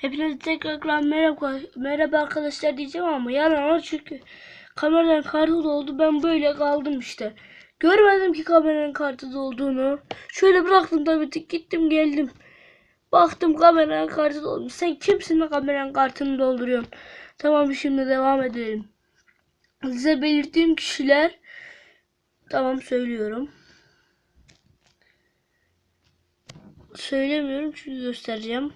Hepinize tekrar merhaba, merhaba arkadaşlar diyeceğim ama yalan o çünkü kameranın kartı doldu ben böyle kaldım işte. Görmedim ki kameranın kartı dolduğunu. Şöyle bıraktım tabii tık gittim geldim. Baktım kameranın kartı dolmuş. Sen kimsin de kameranın kartını dolduruyorsun? Tamam şimdi devam edelim. Size belirttiğim kişiler tamam söylüyorum. Söylemiyorum çünkü göstereceğim.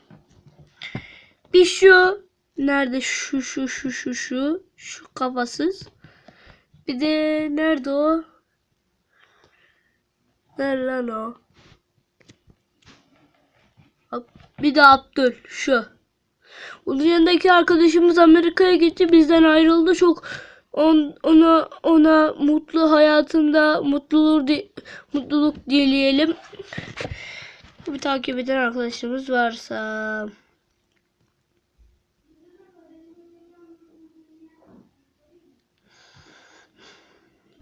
Bir şu nerede şu şu şu şu şu şu kafasız. Bir de nerede o? Nerede lan o? Bir de Abdül şu. Onun yanındaki arkadaşımız Amerika'ya gitti bizden ayrıldı çok on, ona ona mutlu hayatında mutluluk di- mutluluk dileyelim. Bir takip eden arkadaşımız varsa.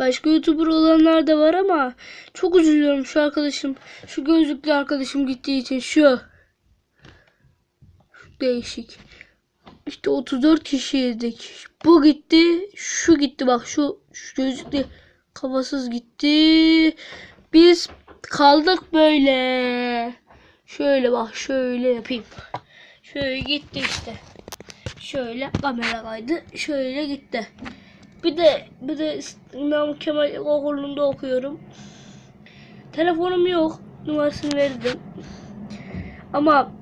Başka YouTuber olanlar da var ama çok üzülüyorum şu arkadaşım. Şu gözlüklü arkadaşım gittiği için şu. Şu değişik. İşte 34 kişiydik. Bu gitti. Şu gitti bak şu, şu gözlüklü kafasız gitti. Biz kaldık böyle. Şöyle bak şöyle yapayım. Şöyle gitti işte. Şöyle kamera kaydı. Şöyle gitti. Bir de bir de İmam Kemal Okulunda okuyorum. Telefonum yok. Numarasını verdim. Ama